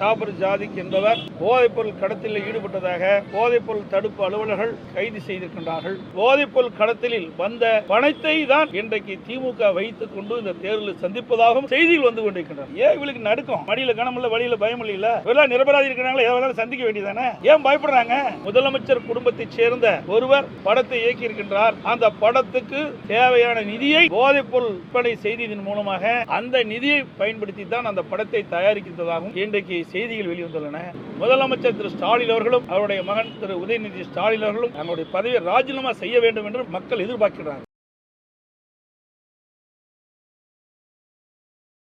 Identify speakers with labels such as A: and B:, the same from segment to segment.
A: ஜாபர் ஜாதிக் என்பவர் போதைப்பொருள் கடத்தலில் ஈடுபட்டதாக போதைப்பொருள் தடுப்பு அலுவலர்கள் கைது செய்திருக்கின்றார்கள். போதைப்பொருள் கடத்தலில் வந்த பணத்தை தான் இன்றைக்கு திமுக வைத்துக் கொண்டு இந்த தேர்தலில் சந்திப்பதாகவும் செய்திகள் வந்து கொண்டிருக்கின்றன. ஏன் இவளுக்கு நடுக்கும்? மடியில கனமில்ல வழியில பயம் இல்ல இவெல்லாம் நிரபராதி இருக்கிறாங்களா எதாவது சந்திக்க வேண்டியதானே ஏன் பயப்படுறாங்க? முதலமைச்சர் குடும்பத்தை சேர்ந்த ஒருவர் படத்தை இயக்கி இருக்கின்றார் அந்த படத்துக்கு தேவையான நிதியை போதைப்பொருள் விற்பனை செய்ததன் மூலமாக அந்த நிதியை பயன்படுத்தி தான் அந்த படத்தை தயாரிக்கின்றதாகவும் இன்றைக்கு செய்திகள் வெளிவந்துள்ளன முதலமைச்சர் திரு ஸ்டாலின் அவர்களும் அவருடைய மகன் திரு உதயநிதி ஸ்டாலின் அவர்களும் தங்களுடைய பதவியை ராஜினாமா செய்ய வேண்டும் என்று மக்கள் எதிர்பார்க்கிறார்கள்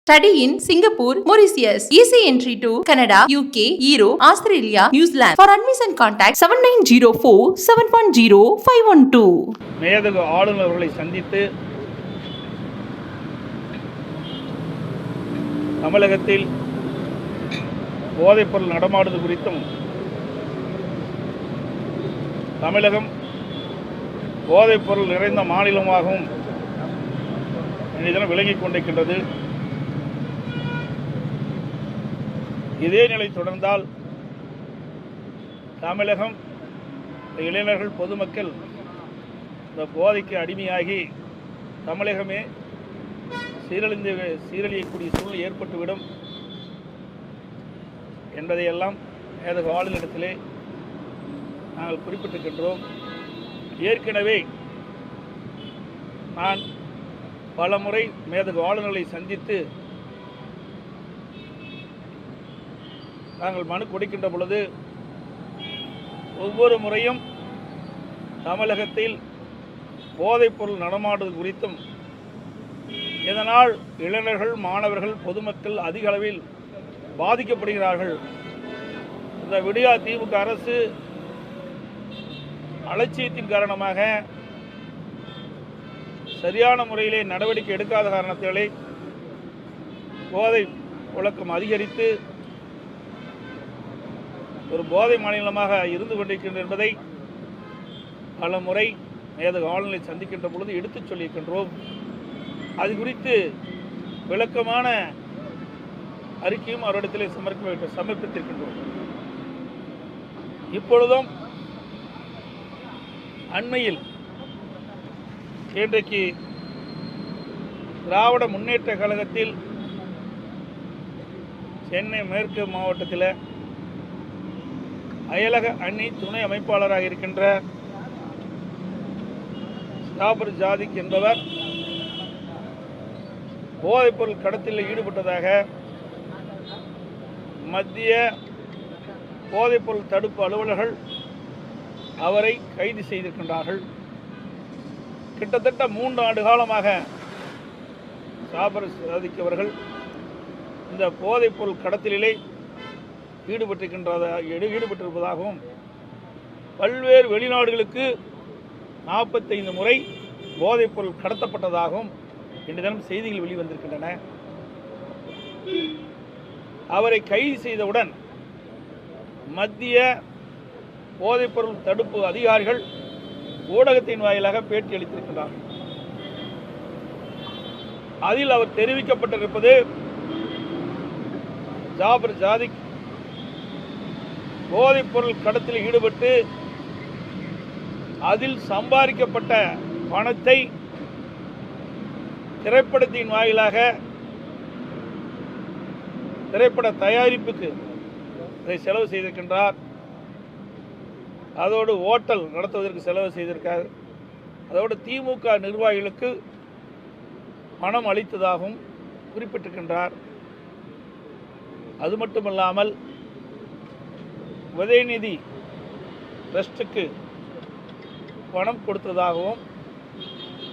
B: Study in Singapore, Mauritius. Easy entry to Canada, UK, Europe, Australia, New Zealand. For admission contact 7904 710 512.
A: மேதகு ஆளுநர்களை சந்தித்து தமிழகத்தில் போதைப்பொருள் நடமாடுவது குறித்தும் தமிழகம் போதைப்பொருள் நிறைந்த மாநிலமாகவும் இன்றைய தினம் விளங்கிக் கொண்டிருக்கின்றது. இதே நிலை தொடர்ந்தால் தமிழகம் இந்த இளைஞர்கள் பொதுமக்கள் இந்த போதைக்கு அடிமையாகி தமிழகமே சீரழிந்து சீரழியக்கூடிய சூழ்நிலை ஏற்பட்டுவிடும். என்பதையெல்லாம் மேதக வாழ்நிலத்திலே நாங்கள் குறிப்பிட்டிருக்கின்றோம். ஏற்கனவே நான் பல முறை மேதக ஆளுநர்களை சந்தித்து நாங்கள் மனு கொடுக்கின்ற பொழுது ஒவ்வொரு முறையும் தமிழகத்தில் போதைப்பொருள் நடமாடுவது குறித்தும் இதனால் இளைஞர்கள் மாணவர்கள் பொதுமக்கள் அதிக அளவில் பாதிக்கப்படுகிறார்கள். இந்த விடியா திமுக அரசு அலட்சியத்தின் காரணமாக சரியான முறையிலே நடவடிக்கை எடுக்காத காரணத்தாலே போதை புழக்கம் அதிகரித்து ஒரு போதை மாநிலமாக இருந்து கொண்டிருக்கின்றது என்பதை பல முறை மேதக ஆளுநரை சந்திக்கின்ற பொழுது எடுத்துச் சொல்லியிருக்கின்றோம். அது குறித்து விளக்கமான அறிக்கையும் அவரிடத்திலே சமர்ப்பி சமர்ப்பித்திருக்கின்றோம். இப்பொழுதும் அண்மையில் இன்றைக்கு திராவிட முன்னேற்ற கழகத்தில் சென்னை மேற்கு மாவட்டத்தில் அயலக அணி துணை அமைப்பாளராக இருக்கின்ற ஜாபர் ஜாதிக் என்பவர் போதைப்பொருள் கடத்தலில் ஈடுபட்டதாக மத்திய போதைப்பொருள் தடுப்பு அலுவலர்கள் அவரை கைது செய்திருக்கின்றார்கள். கிட்டத்தட்ட மூன்று ஆண்டு காலமாக சாபர் சாதிக்கவர்கள் இந்த போதைப்பொருள் கடத்தலிலே ஈடுபட்டிருக்கின்றதாக ஈடுபட்டிருப்பதாகவும் பல்வேறு வெளிநாடுகளுக்கு நாற்பத்தைந்து முறை போதைப்பொருள் கடத்தப்பட்டதாகவும் இன்று தினம் செய்திகள் வெளிவந்திருக்கின்றன. அவரை கைது செய்தவுடன் மத்திய போதைப்பொருள் தடுப்பு அதிகாரிகள் ஊடகத்தின் வாயிலாக பேட்டி அளித்திருக்கிறார்கள் அதில் அவர் தெரிவிக்கப்பட்டிருப்பது ஜாபர் ஜாதிக் போதைப்பொருள் கடத்தில் ஈடுபட்டு அதில் சம்பாதிக்கப்பட்ட பணத்தை திரைப்படத்தின் வாயிலாக திரைப்பட தயாரிப்புக்கு இதை செலவு செய்திருக்கின்றார். அதோடு ஓட்டல் நடத்துவதற்கு செலவு செய்திருக்கார். அதோடு திமுக நிர்வாகிகளுக்கு பணம் அளித்ததாகவும் குறிப்பிட்டிருக்கின்றார். அது மட்டுமல்லாமல் உதயநிதி ட்ரஸ்ட்டுக்கு பணம் கொடுத்ததாகவும்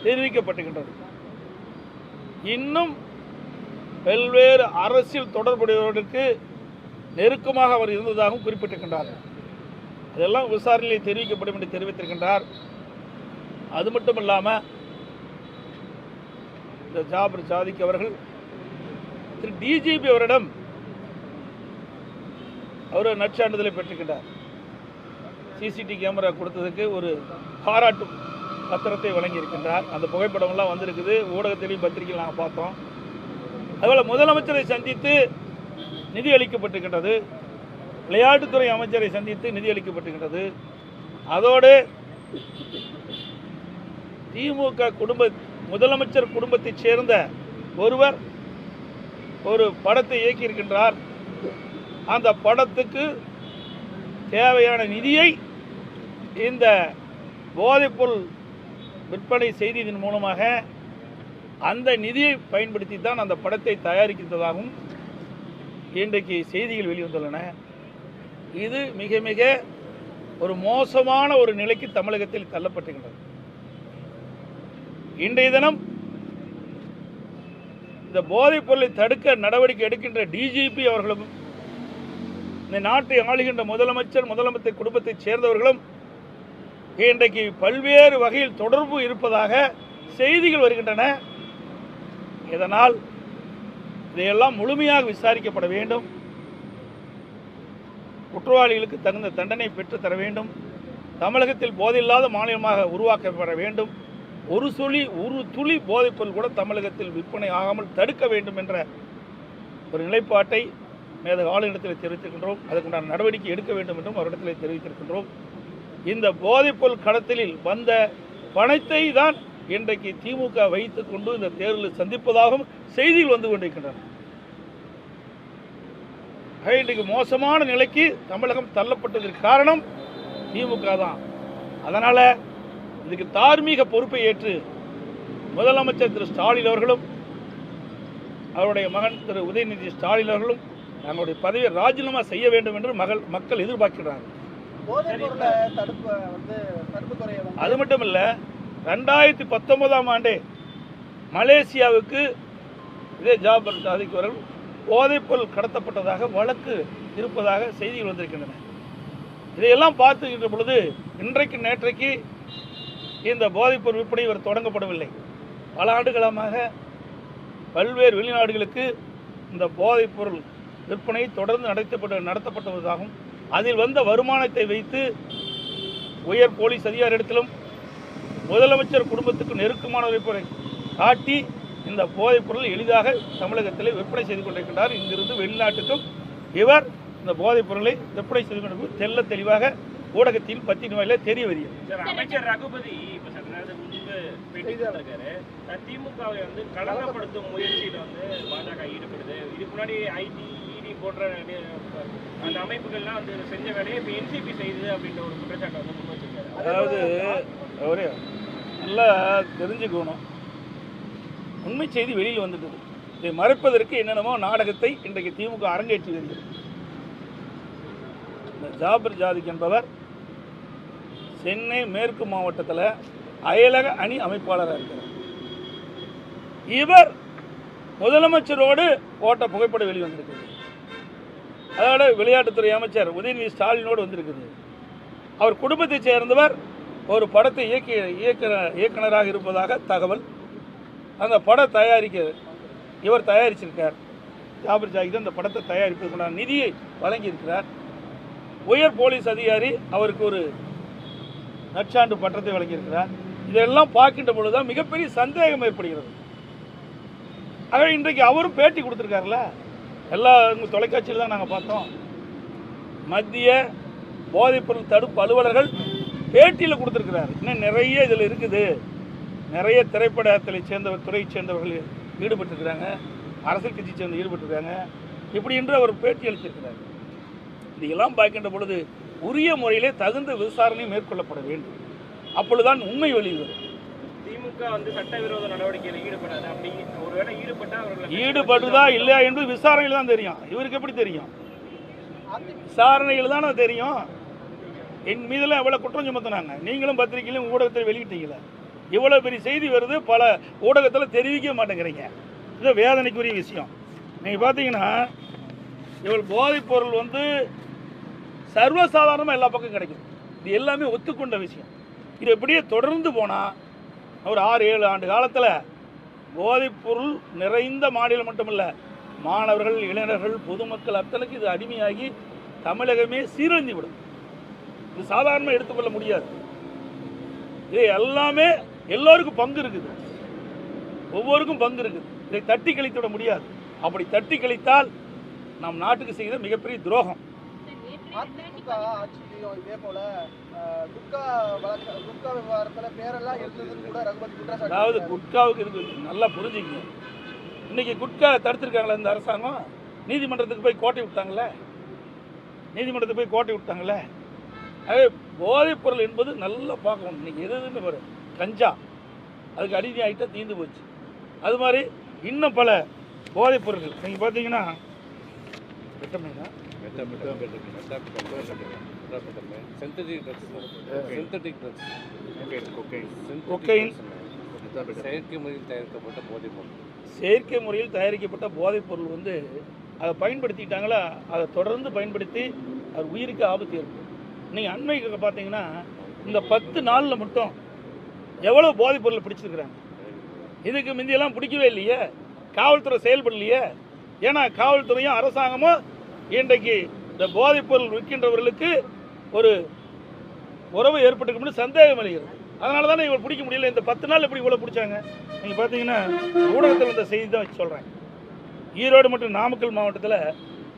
A: தெரிவிக்கப்பட்டிருக்கின்றது. இன்னும் பல்வேறு அரசியல் தொடர்புடையவர்களுக்கு நெருக்கமாக அவர் இருந்ததாகவும் குறிப்பிட்டிருக்கின்றார். அதெல்லாம் விசாரணையில் தெரிவிக்கப்படும் என்று தெரிவித்திருக்கின்றார். அது மட்டும் இல்லாமல் இந்த ஜாபர் சாதிக் அவர்கள் திரு டிஜிபி அவரிடம் அவர் நற்சான்றிதழை பெற்றிருக்கின்றார். சிசிடி கேமரா கொடுத்ததுக்கு ஒரு பாராட்டு பத்திரத்தை வழங்கியிருக்கின்றார். அந்த புகைப்படம்லாம் வந்திருக்குது. ஊடகத்திலையும் பத்திரிகையில் நாங்கள் பார்த்தோம். அதுபோல் முதலமைச்சரை சந்தித்து நிதி அளிக்கப்பட்டுகின்றது விளையாட்டுத்துறை அமைச்சரை சந்தித்து நிதி அளிக்கப்பட்டுகின்றது அதோடு திமுக குடும்ப முதலமைச்சர் குடும்பத்தைச் சேர்ந்த ஒருவர் ஒரு படத்தை இயக்கியிருக்கின்றார். அந்த படத்துக்கு தேவையான நிதியை இந்த போதைப்பொருள் விற்பனை செய்ததன் மூலமாக அந்த நிதியை பயன்படுத்தி தான் அந்த படத்தை தயாரிக்கின்றதாகவும் இன்றைக்கு செய்திகள் வெளிவந்துள்ளன. இது மிக மிக ஒரு மோசமான ஒரு நிலைக்கு தமிழகத்தில் தள்ளப்பட்டுகின்றது இன்றைய தினம் இந்த போதைப் பொருளை தடுக்க நடவடிக்கை எடுக்கின்ற டிஜிபி அவர்களும் இந்த நாட்டை ஆளுகின்ற முதலமைச்சர் முதலமைச்சர் குடும்பத்தைச் சேர்ந்தவர்களும் இன்றைக்கு பல்வேறு வகையில் தொடர்பு இருப்பதாக செய்திகள் வருகின்றன. இதனால் இதையெல்லாம் முழுமையாக விசாரிக்கப்பட வேண்டும்? குற்றவாளிகளுக்கு தகுந்த தண்டனை பெற்றுத்தர வேண்டும். தமிழகத்தில் போதையில்லாத மாநிலமாக உருவாக்கப்பட வேண்டும். ஒரு சுழி ஒரு துளி போதைப்பொருள் கூட தமிழகத்தில் விற்பனை ஆகாமல் தடுக்க வேண்டும் என்ற ஒரு நிலைப்பாட்டை மேத ஆளுநரத்தில் தெரிவித்திருக்கின்றோம். அதுக்குண்டான நடவடிக்கை எடுக்க வேண்டும் என்றும் அவரிடத்தில் தெரிவித்திருக்கின்றோம். இந்த போதைப்பொருள் கடத்தலில் வந்த பணத்தை தான் இன்றைக்கு திமுக வைத்துக் கொண்டு இந்த தேர்தலில் சந்திப்பதாகவும் செய்திகள் வந்து கொண்டிருக்கின்றன. இன்றைக்கு மோசமான நிலைக்கு தமிழகம் தள்ளப்பட்டதற்கு காரணம் திமுக தான். அதனால இதுக்கு தார்மீக பொறுப்பை ஏற்று முதலமைச்சர் திரு ஸ்டாலின் அவர்களும் அவருடைய மகன் திரு உதயநிதி ஸ்டாலின் அவர்களும் தங்களுடைய பதவியை ராஜினாமா செய்ய வேண்டும் என்று மகள் மக்கள் எதிர்பார்க்கிறார்கள். அது மட்டும் இல்லை ரெண்டாயிரத்தி பத்தொன்பதாம் ஆண்டே மலேசியாவுக்கு இதே ஜாபர் சாதிக்கு போதைப்பொருள் கடத்தப்பட்டதாக வழக்கு இருப்பதாக செய்திகள் வந்திருக்கின்றன. இதையெல்லாம் பார்த்துக்கின்ற பொழுது இன்றைக்கு நேற்றைக்கு இந்த போதைப்பொருள் விற்பனை இவர் தொடங்கப்படவில்லை. பல ஆண்டுகாலமாக பல்வேறு வெளிநாடுகளுக்கு இந்த போதைப்பொருள் விற்பனை தொடர்ந்து நடத்தப்பட்டு நடத்தப்பட்டதாகவும் அதில் வந்த வருமானத்தை வைத்து உயர் போலீஸ் அதிகாரியிடத்திலும் முதலமைச்சர் குடும்பத்துக்கு நெருக்கமானவரை காட்டி இந்த போதைப் பொருள் எளிதாக தமிழகத்தில் விற்பனை செய்து கொண்டிருக்கின்றார். இங்கிருந்து வெளிநாட்டுக்கும் இவர் இந்த போதைப் பொருளை விற்பனை செய்து கொண்டிருப்பது தெல்ல தெளிவாக ஊடகத்தில் பத்தின் வாயில தெரிய வருகிறது.
C: சார் அமைச்சர் ரகுபதி திமுகவை வந்து களங்கப்படுத்தும் முயற்சியில வந்து பாஜக ஈடுபடுது. இதுக்கு முன்னாடி ஐடி இடி போன்ற நி- அந்த அமைப்புகள்லாம் வந்து செஞ்ச வேலையை இப்போ என்சிபி செய்யுது அப்படின்ற ஒரு குற்றச்சாட்டை வந்து முன் வச்சிருக்காரு
A: அதாவது நல்லா தெரிஞ்சுக்கணும். உண்மை செய்தி வெளியில் வந்துட்டது. இதை மறைப்பதற்கு என்னென்னமோ நாடகத்தை இன்றைக்கு திமுக அரங்கேற்றி வருகிறது. இந்த ஜாபர் ஜாதிக் என்பவர் சென்னை மேற்கு மாவட்டத்தில் அயலக அணி அமைப்பாளராக இருக்கிறார். இவர் முதலமைச்சரோடு போட்ட புகைப்படம் வெளிவந்திருக்குது அதோட விளையாட்டுத்துறை அமைச்சர் உதயநிதி ஸ்டாலினோடு வந்திருக்குது. அவர் குடும்பத்தைச் சேர்ந்தவர் ஒரு படத்தை இயக்கி இயக்குனர் இயக்குனராக இருப்பதாக தகவல். அந்த படம் தயாரிக்க இவர் தயாரிச்சிருக்கார். ஜாபர் ஜாகித் அந்த படத்தை தயாரிப்பதற்குண்டான நிதியை வழங்கியிருக்கிறார். உயர் போலீஸ் அதிகாரி அவருக்கு ஒரு நற்சான்று பட்டத்தை வழங்கியிருக்கிறார். இதெல்லாம் பார்க்கின்ற பொழுதுதான் மிகப்பெரிய சந்தேகம் ஏற்படுகிறது. ஆக இன்றைக்கு அவரும் பேட்டி கொடுத்துருக்காருல்ல? எல்லா தொலைக்காட்சியில் தான் நாங்கள் பார்த்தோம். மத்திய போதைப்பொருள் தடுப்பு அலுவலர்கள் பேட்டியில் கொடுத்துருக்கிறார். இன்னும் நிறைய இதில் இருக்குது. நிறைய திரைப்படத்தை சேர்ந்தவர் துறையை சேர்ந்தவர்கள் ஈடுபட்டிருக்கிறாங்க. அரசியல் கட்சி சேர்ந்து ஈடுபட்டிருக்காங்க இப்படி என்று அவர் பேட்டி அளித்திருக்கிறார். இதையெல்லாம் பார்க்கின்ற பொழுது உரிய முறையிலே தகுந்த விசாரணை மேற்கொள்ளப்பட வேண்டும். அப்பொழுதுதான் உண்மை வெளியில் வரும்
C: திமுக வந்து சட்டவிரோத நடவடிக்கையில் ஈடுபடாது. அப்படி ஒருவேளை ஈடுபட்டா அவர்களை
A: ஈடுபடுதா இல்லையா என்பது விசாரணையில் தான் தெரியும். இவருக்கு எப்படி தெரியும்? விசாரணையில் தானே தெரியும். என் மீதெல்லாம் எவ்வளோ குற்றம் சுமத்தினாங்க? நீங்களும் பத்திரிகையிலும் ஊடகத்தில் வெளியிட்டீங்களே. இவ்வளோ பெரிய செய்தி வருது பல ஊடகத்தில் தெரிவிக்க மாட்டேங்கிறீங்க. இது வேதனைக்குரிய விஷயம். நீங்கள் பார்த்தீங்கன்னா இவள் போதைப்பொருள் வந்து சர்வசாதாரணமாக எல்லா பக்கம் கிடைக்கும் இது எல்லாமே ஒத்துக்கொண்ட விஷயம். இது எப்படியே தொடர்ந்து போனால் ஒரு ஆறு ஏழு ஆண்டு காலத்தில் போதைப்பொருள் நிறைந்த மாநிலம் மட்டுமில்லை மாணவர்கள் இளைஞர்கள் பொதுமக்கள் அத்தனைக்கு இது அடிமையாகி தமிழகமே சீரழிந்து விடும். இது சாதாரணமாக எடுத்துக்கொள்ள முடியாது. இது எல்லாமே எல்லோருக்கும் பங்கு இருக்குது. ஒவ்வொருக்கும் பங்கு இருக்குது. இதை தட்டி கழித்து விட முடியாது. அப்படி தட்டி கழித்தால் நம் நாட்டுக்கு செய்த மிகப்பெரிய துரோகம்.
D: அதிமுக ஆட்சியிலையும் இதே போல குட்கா வழக்க குட்கா விவகாரத்துல பேரெல்லாம் இருந்ததுன்னு கூட ரகுபதி
A: அதாவது. குட்காவுக்கு இதுக்கு நல்லா புரிஞ்சுக்கங்க இன்னைக்கு குட்கா தடுத்திருக்காங்களே இந்த அரசாங்கம்? நீதிமன்றத்துக்கு போய் கோட்டை விட்டாங்களே? நீதிமன்றத்துக்கு போய் கோட்டை விட்டாங்களே? அதே போதைப் பொருள் என்பது நல்லா பார்க்கணும் இன்னைக்கு எது எதுன்னு பாரு கஞ்சா. அதுக்கு அடிமை ஆகிட்டா தீர்ந்து போச்சு. அது மாதிரி இன்னும் பல போதைப் பொருட்கள். நீங்கள் பார்த்தீங்கன்னா விட்டமினா.
E: செயற்கை முறையில் தயாரிக்கப்பட்ட போதைப் பொருள்.
A: செயற்கை முறையில் தயாரிக்கப்பட்ட போதைப் பொருள் வந்து அதை பயன்படுத்திட்டாங்களா? அதை தொடர்ந்து பயன்படுத்தி அது உயிருக்கு ஆபத்து ஏற்படும். நீங்கள் அண்மைக்கு பார்த்தீங்கன்னா இந்த பத்து நாளில் மட்டும் எவ்வளோ போதைப் பொருளை பிடிச்சிருக்கிறாங்க? இதுக்கு முந்தியெல்லாம் பிடிக்கவே இல்லையே. காவல்துறை செயல்படலையே. ஏன்னா காவல்துறையும் அரசாங்கமும் இன்றைக்கு இந்த போதைப் பொருள் விற்கின்றவர்களுக்கு ஒரு உறவு ஏற்பட்டுக்கும்னு சந்தேகம் அளிக்கிறது அதனால தானே இவள் பிடிக்க முடியல. இந்த பத்து நாள் எப்படி இவ்வளோ பிடிச்சாங்க? நீங்கள் பார்த்தீங்கன்னா ஊடகத்தில் வந்த செய்தி தான் வச்சு சொல்கிறேன் ஈரோடு மற்றும் நாமக்கல் மாவட்டத்தில்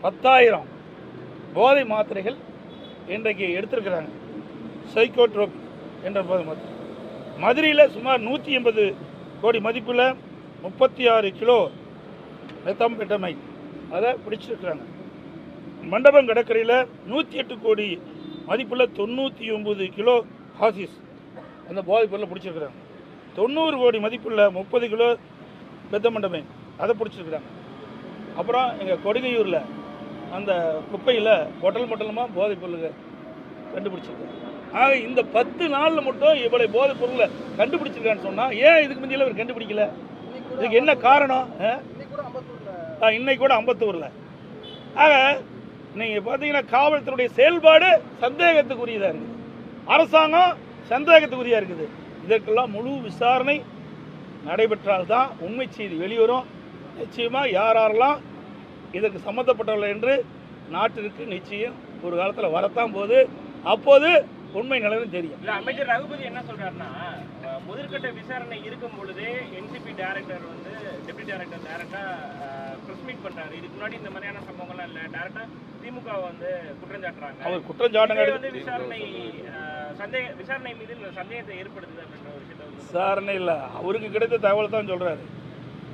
A: பத்தாயிரம் போதை மாத்திரைகள் இன்றைக்கு எடுத்திருக்கிறாங்க. சைக்கோட்ரோப் என்ற போதை மதுரையில் சுமார் நூற்றி எண்பது கோடி மதிப்பில் முப்பத்தி ஆறு கிலோ மெத்தம்பெட்டமை அதை பிடிச்சிருக்கிறாங்க. மண்டபம் கடற்கரையில் நூற்றி எட்டு கோடி மதிப்புள்ள தொண்ணூற்றி ஒம்பது கிலோ ஹாசிஸ் அந்த போதைப் பொருளை பிடிச்சிருக்கிறாங்க. தொண்ணூறு கோடி மதிப்புள்ள முப்பது கிலோ பெத்த மண்டபம் அதை பிடிச்சிருக்கிறாங்க. அப்புறம் எங்கள் கொடுங்கையூரில் அந்த குப்பையில் பொட்டல் மொட்டலமாக போதைப் பொருளுங்க கண்டுபிடிச்சிருக்காங்க ஆக இந்த பத்து நாளில் மட்டும் இவ்வளவு போதைப் பொருளை கண்டுபிடிச்சிருக்கான்னு சொன்னால் ஏன் இதுக்கு முந்தையில் அவர் கண்டுபிடிக்கல? இதுக்கு என்ன காரணம்? ஆ?
D: இன்னைக்கு கூட அம்பத்தூரில்.
A: ஆக நீங்கள் பார்த்தீங்கன்னா காவல்துறையுடைய செயல்பாடு சந்தேகத்துக்குரியதாக இருக்குது. அரசாங்கம் சந்தேகத்துக்குரியாக இருக்குது. இதற்கெல்லாம் முழு விசாரணை நடைபெற்றால்தான் உண்மை செய்தி வெளிவரும். நிச்சயமாக யார் யாரெல்லாம் இதற்கு சம்மந்தப்பட்டவர்கள் என்று நாட்டிற்கு நிச்சயம் ஒரு காலத்தில் வரத்தான் போது அப்போது உண்மை நிலவும் தெரியும்.
C: இல்ல அமைச்சர் ரகுபதி என்ன சொல்றாருன்னா அஹ், முதற்கட்ட விசாரணை இருக்கும் பொழுதே என்சிபி டைரக்டர் வந்து டெப்டி டைரக்டர் டைரக்டா பிரஸ் மீட் பண்றாரு. இதுக்கு முன்னாடி இந்த மாதிரியான சம்பவங்கள்லாம் இல்ல. டைரக்டா திமுக வந்து குற்றம் சாட்டுறாங்க
A: அவர் குற்றம் சாட்டுங்க
C: இதுவே வந்து விசாரணை சந்தேக விசாரணை மீது சந்தேகத்தை ஏற்படுத்துது அப்படின்ற ஒரு விஷயத்தை
A: விசாரணை இல்லை. அவருக்கு கிடைத்த தகவல் தான் சொல்கிறாரு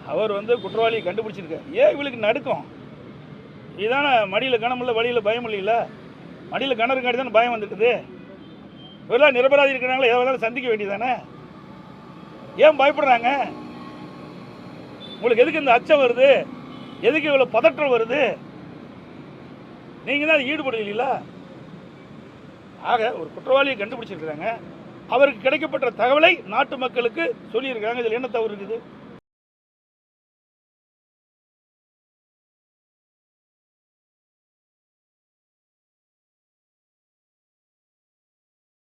A: அவர் வந்து குற்றவாளியை கண்டுபிடிச்சிருக்காரு. ஏன் இவளுக்கு நடுக்கம்? இதானே மடியில் கனமில்ல வழியில் பயம் இல்லைல்ல? மடியில் கணருக்காடி தானே பயம் வந்துட்டுது? இவரெல்லாம் நிரபராதி இருக்கிறாங்களே எதாவது சந்திக்க வேண்டியதானே ஏன் பயப்படுறாங்க? உங்களுக்கு எதுக்கு இந்த அச்சம் வருது? எதுக்கு இவ்வளோ பதற்றம் வருது? நீங்கள் தான் ஈடுபடுவீங்களா ஆக ஒரு குற்றவாளியை கண்டுபிடிச்சிருக்கிறாங்க. அவருக்கு கிடைக்கப்பட்ட தகவலை நாட்டு மக்களுக்கு சொல்லியிருக்கிறாங்க. இதில் என்ன தவறு இருக்குது?